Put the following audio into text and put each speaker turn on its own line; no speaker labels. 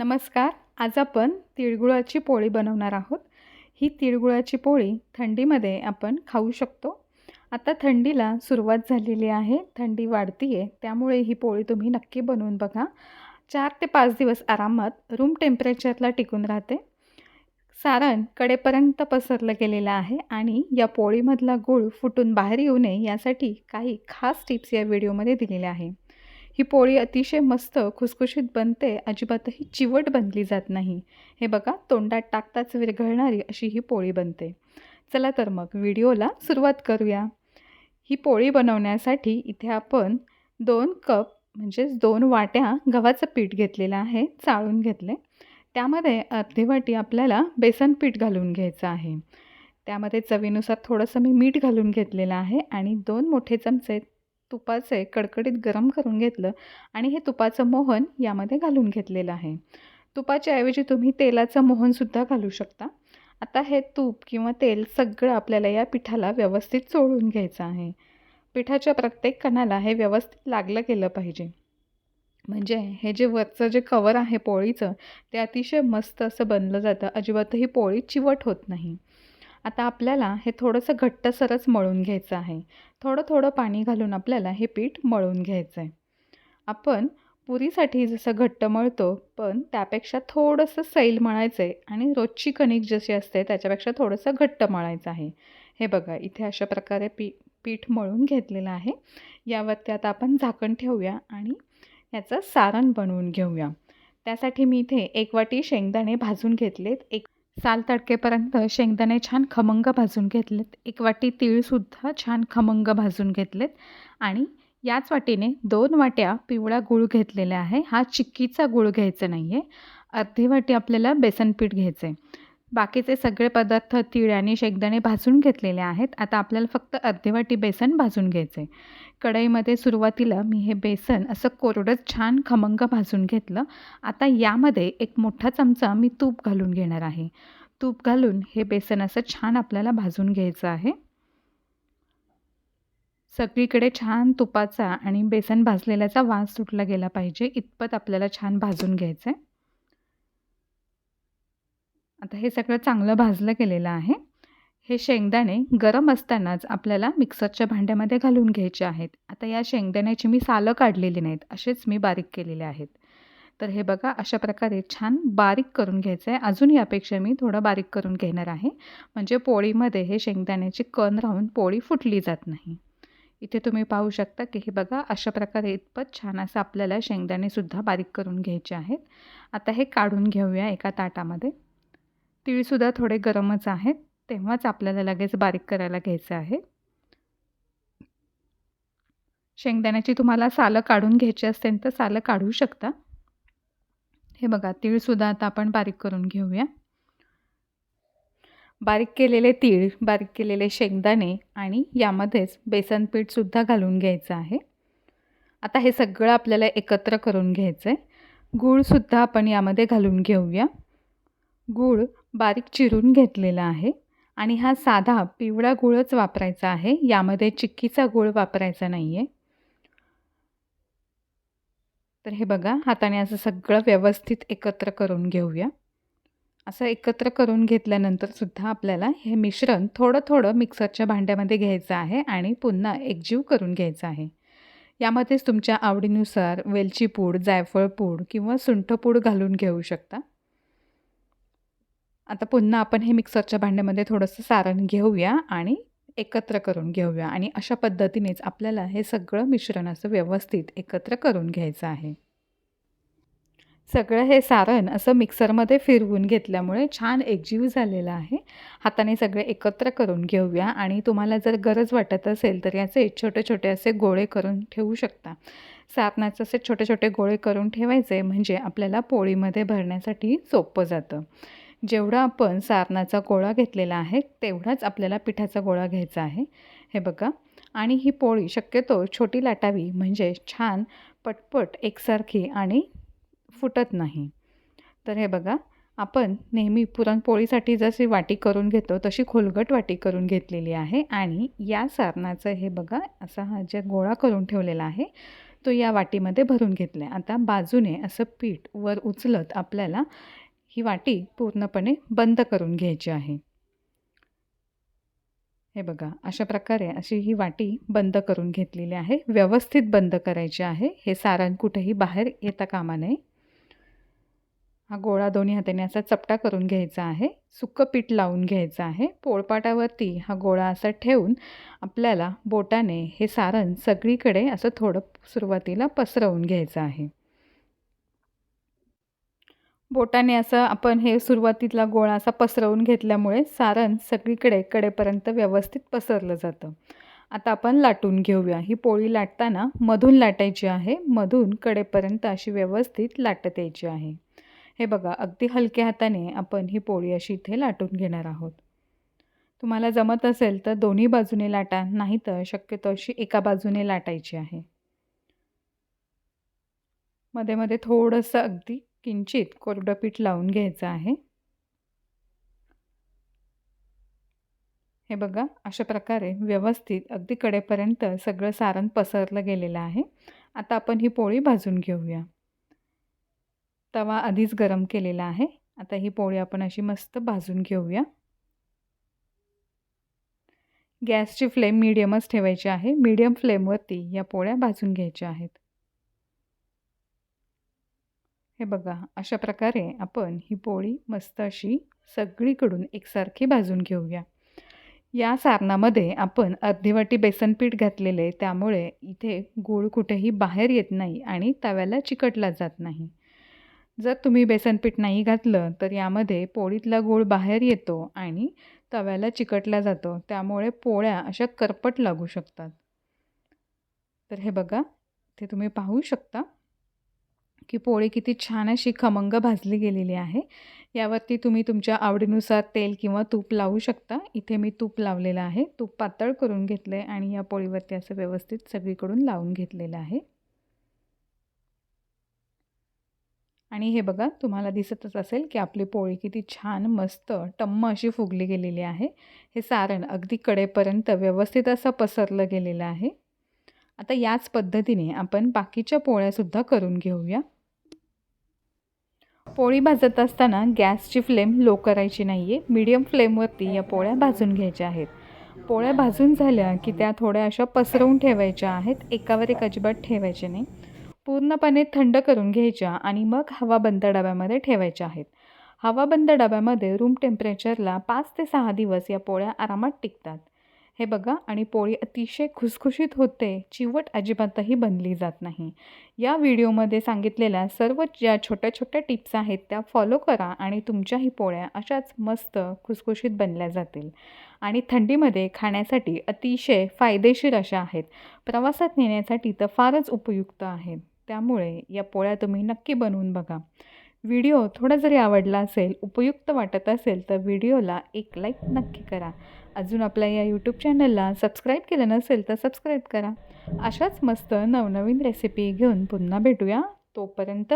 नमस्कार आज आपण तिळगुळाची पोळी बनवणार आहोत. ही तिळगुळाची पोळी थंडीमध्ये आपण खाऊ शकतो. आता थंडीला सुरुवात झालेली आहे थंडी वाढती आहे त्यामुळे ही पोळी तुम्ही नक्की बनवून बघा. चार ते पाच दिवस आरामात रूम टेम्परेचरला टिकून राहते. सारण कडेपर्यंत पसरलं गेलेलं आहे आणि या पोळीमधला गूळ फुटून बाहेर येऊ नये यासाठी काही खास टिप्स या व्हिडिओमध्ये दिलेल्या आहे. ही पोळी अतिशय मस्त खुसखुशीत बनते अजिबातही चिवट बनली जात नाही. हे बघा तोंडात टाकताच विरघळणारी अशी ही पोळी बनते. चला तर मग व्हिडिओला सुरुवात करूया. ही पोळी बनवण्यासाठी इथे आपण दोन कप म्हणजेच दोन वाट्या गव्हाचं पीठ घेतलेलं आहे चाळून घेतले त्यामध्ये अर्धी वाटी आपल्याला बेसन पीठ घालून घ्यायचं आहे. त्यामध्ये चवीनुसार थोडंसं मी मीठ घालून घेतलेलं आहे आणि दोन मोठे चमचे तुपाचे कडकडीत गरम करून घेतलं आणि हे तुपाचं मोहन यामध्ये घालून घेतलेलं आहे. तुपाच्या ऐवजी तुम्ही तेलाचं मोहनसुद्धा घालू शकता. आता हे तूप किंवा तेल सगळं आपल्याला या पिठाला व्यवस्थित चोळून घ्यायचं आहे. पिठाच्या प्रत्येक कणाला हे व्यवस्थित लागलं गेलं पाहिजे. म्हणजे हे जे वरचं जे कवर आहे पोळीचं ते अतिशय मस्त असं बनलं जातं. अजिबातही पोळी चिवट होत नाही. आता आपल्याला हे थोडंसं घट्टसरच मळून घ्यायचं आहे. थोडं थोडं पाणी घालून आपल्याला हे पीठ मळून घ्यायचं आहे आपण पुरीसाठी जसं घट्ट मळतो पण त्यापेक्षा थोडंसं सैल मळायचं आहे आणि रोजची कणिक जशी असते त्याच्यापेक्षा थोडंसं घट्ट मळायचं आहे. हे बघा इथे अशा प्रकारे पी पीठ मळून घेतलेलं आहे. यावरती आता आपण झाकण ठेवूया आणि याचं सारण बनवून घेऊया. त्यासाठी मी इथे एक वाटी शेंगदाणे भाजून घेतलेत. एक साल तडकेपर्यंत शेंगदाणे छान खमंग भाजून घेतलेत. एक वाटी तीळसुद्धा छान खमंग भाजून घेतलेत. आणि याच वाटीने दोन वाट्या पिवळा गूळ घेतलेला आहे. हा चिक्कीचा गूळ घ्यायचा नाही आहे अर्धी वाटी आपल्याला बेसन पीठ घ्यायचं आहे बाकीचे सगळे पदार्थ तीळ आणि शेंगदाणे भाजून घेतलेले आहेत. आता आपल्याला फक्त अर्धेवाटी बेसन भाजून घ्यायचं आहे कढईमध्ये सुरुवातीला मी हे बेसन असं कोरडंच छान खमंग भाजून घेतलं. आता यामध्ये एक मोठा चमचा मी तूप घालून घेणार आहे. तूप घालून हे बेसन असं छान आपल्याला भाजून घ्यायचं आहे. सगळीकडे छान तुपाचा आणि बेसन भाजलेल्याचा वास सुटला गेला पाहिजे. इतपत आपल्याला छान भाजून घ्यायचं आहे आता हे सगळं चांगलं भाजलं गेलेलं आहे. हे शेंगदाणे गरम असतानाच आपल्याला मिक्सरच्या भांड्यामध्ये घालून घ्यायचे आहेत. आता या शेंगदाण्याची मी सालं काढलेली नाहीत असेच मी बारीक केलेले आहेत. तर हे बघा अशा प्रकारे छान बारीक करून घ्यायचं आहे अजून यापेक्षा मी थोडं बारीक करून घेणार आहे. म्हणजे पोळीमध्ये हे शेंगदाण्याची कण राहून पोळी फुटली जात नाही. इथे तुम्ही पाहू शकता की हे बघा अशा प्रकारे इतपत छान असं आपल्याला शेंगदाणेसुद्धा बारीक करून घ्यायचे आहेत. आता हे काढून घेऊया एका ताटामध्ये. तीळसुद्धा थोडे गरमच आहेत. तेव्हाच आपल्याला लगेच बारीक करायला घ्यायचं आहे. शेंगदाण्याची तुम्हाला सालं काढून घ्यायची असतील तर सालं काढू शकता. हे बघा तीळसुद्धा आता आपण बारीक करून घेऊया. बारीक केलेले तीळ बारीक केलेले शेंगदाणे आणि यामध्येच बेसन पीठसुद्धा घालून घ्यायचं आहे. आता हे सगळं आपल्याला एकत्र करून घ्यायचं आहे गूळसुद्धा आपण यामध्ये घालून घेऊया. गूळ बारीक चिरून घेतलेला आहे आणि हा साधा पिवळा गूळच वापरायचा आहे. यामध्ये चिक्कीचा गूळ वापरायचा नाही आहे तर हे बघा हाताने असं सगळं व्यवस्थित एकत्र करून घेऊया. असं एकत्र करून घेतल्यानंतर सुद्धा आपल्याला हे मिश्रण थोडं थोडं मिक्सरच्या भांड्यामध्ये घ्यायचं आहे आणि पुन्हा एकजीव करून घ्यायचं आहे. यामध्येच तुमच्या आवडीनुसार वेलची पूड जायफळ पूड किंवा सुंठ पूड घालून घेऊ शकता. आता पुन्हा आपण हे मिक्सरच्या भांड्यामध्ये थोडंसं सारण घेऊया आणि एकत्र करून घेऊया. आणि अशा पद्धतीनेच आपल्याला हे सगळं मिश्रण असं व्यवस्थित एकत्र करून घ्यायचं आहे. सगळं हे सारण असं मिक्सरमध्ये फिरवून घेतल्यामुळे छान एकजीव झालेलं आहे. हाताने सगळे एकत्र करून घेऊया आणि तुम्हाला जर गरज वाटत असेल तर याचे छोटे छोटे असे गोळे करून ठेवू शकता. सारणाचे असे छोटे छोटे गोळे करून ठेवायचे म्हणजे आपल्याला पोळीमध्ये भरण्यासाठी सोपं जातं. जेवढा आपण सारणाचा गोळा घेतलेला आहे तेवढाच आपल्याला पिठाचा गोळा घ्यायचा आहे. हे बघा. आणि ही पोळी शक्यतो छोटी लाटावी म्हणजे छान पटपट एकसारखी आणि फुटत नाही. तर हे बघा. आपण नेहमी पुरणपोळीसाठी जशी वाटी करून घेतो तशी खोलगट वाटी करून घेतलेली आहे आणि या सारणाचं हे बघा असा हा जे गोळा करून ठेवलेला आहे तो या वाटीमध्ये भरून घेतला आहे आता बाजूने असं पीठ वर उचलत आपल्याला ही वाटी पूर्णपणे बंद करून घ्यायची आहे. हे बघा अशा प्रकारे अशी ही वाटी बंद करून घेतलेली आहे. व्यवस्थित बंद करायची आहे. हे सारण कुठेही बाहेर येता कामा नये. हा गोळा दोन्ही हाताने असा चपटा करून घ्यायचा आहे. सुक्कं पीठ लावून घ्यायचं आहे. पोळपाटावरती हा गोळा असा ठेवून आपल्याला बोटाने हे सारण सगळीकडे असं थोडं सुरुवातीला पसरवून घ्यायचं आहे. बोटाने असं आपण हे सुरुवातीतला गोळा असा पसरवून घेतल्यामुळे सारण सगळीकडे कडेपर्यंत व्यवस्थित पसरलं जातं. आता आपण लाटून घेऊया. ही पोळी लाटताना मधून लाटायची आहे. मधून कडेपर्यंत अशी व्यवस्थित लाटत यायची आहे. हे बघा अगदी हलक्या हाताने आपण ही पोळी अशी इथे लाटून घेणार आहोत. तुम्हाला जमत असेल तर दोन्ही बाजूने लाटा. नाही तर शक्यतो अशी एका बाजूने लाटायची आहे. मध्ये मध्ये थोडंसं अगदी किंचित कोरडं पीठ लावून घ्यायचं आहे. हे बघा अशा प्रकारे व्यवस्थित अगदी कडेपर्यंत सगळं सारण पसरलं गेलेलं आहे. आता आपण ही पोळी भाजून घेऊया. तवा आधीच गरम केलेला आहे. आता ही पोळी आपण अशी मस्त भाजून घेऊया. गॅसची फ्लेम मीडियमच ठेवायची आहे. मीडियम फ्लेमवरती या पोळ्या भाजून घ्यायच्या आहेत. हे बघा अशा प्रकारे आपण ही पोळी मस्त अशी सगळीकडून एकसारखी भाजून घेऊया. या सारणामध्ये आपण अर्धी वाटी बेसन पीठ घातलेले त्यामुळे इथे गूळ कुठेही बाहेर येत नाही आणि तव्याला चिकटला जात नाही. जर तुम्ही बेसन पीठ नाही घातलं तर यामध्ये पोळीतला गूळ बाहेर येतो आणि तव्याला चिकटला जातो. त्यामुळे पोळ्या अशा करपट लागू शकतात. तर हे बघा ते तुम्ही पाहू शकता. की पोळी किती छान अशी खमंग भाजली गेलेली आहे. यावरती तुम्ही तुमच्या आवडीनुसार तेल किंवा तूप लावू शकता. इथे मी तूप लावलेलं आहे. तूप पातळ करून घेतलं आहे आणि या पोळीवरती असं व्यवस्थित सगळीकडून लावून घेतलेलं आहे. आणि हे बघा तुम्हाला दिसतच असेल की आपली पोळी किती छान मस्त टम्म अशी फुगली गेलेली आहे. हे सारण अगदी कडेपर्यंत व्यवस्थित असं पसरलं गेलेलं आहे. आता याच पद्धतीने आपण बाकीच्या पोळ्यासुद्धा करून घेऊया. पोळी भाजत असताना गॅसची फ्लेम लो करायची नाही आहे मीडियम फ्लेमवरती या पोळ्या भाजून घ्यायच्या आहेत. पोळ्या भाजून झाल्या की त्या थोड्या अशा पसरवून ठेवायच्या आहेत. एकावर एक अजिबात ठेवायचे नाही. पूर्णपणे थंड करून घ्यायच्या आणि मग हवा बंद डब्यामध्ये ठेवायच्या आहेत. हवा बंद डब्यामध्ये रूम टेम्परेचरला पाच ते सहा दिवस या पोळ्या आरामात टिकतात. हे बघा आणि पोळी अतिशय खुसखुशीत होते चिवट अजिबातही बनली जात नाही. या व्हिडिओमध्ये सांगितलेल्या सर्व ज्या छोट्या छोट्या टिप्स आहेत त्या फॉलो करा आणि तुमच्याही पोळ्या अशाच मस्त खुसखुशीत बनल्या जातील. आणि थंडीमध्ये खाण्यासाठी अतिशय फायदेशीर अशा आहेत. प्रवासात नेण्यासाठी तर फारच उपयुक्त आहेत. त्यामुळे या पोळ्या तुम्ही नक्की बनवून बघा. व्हिडिओ थोडा जरी आवडला असेल उपयुक्त वाटत असेल तर व्हिडिओला एक लाईक नक्की करा. अजून आपल्या या यूट्यूब चॅनलला सबस्क्राईब केलं नसेल तर सबस्क्राईब करा. अशाच मस्त नवनवीन रेसिपी घेऊन पुन्हा भेटूया. तोपर्यंत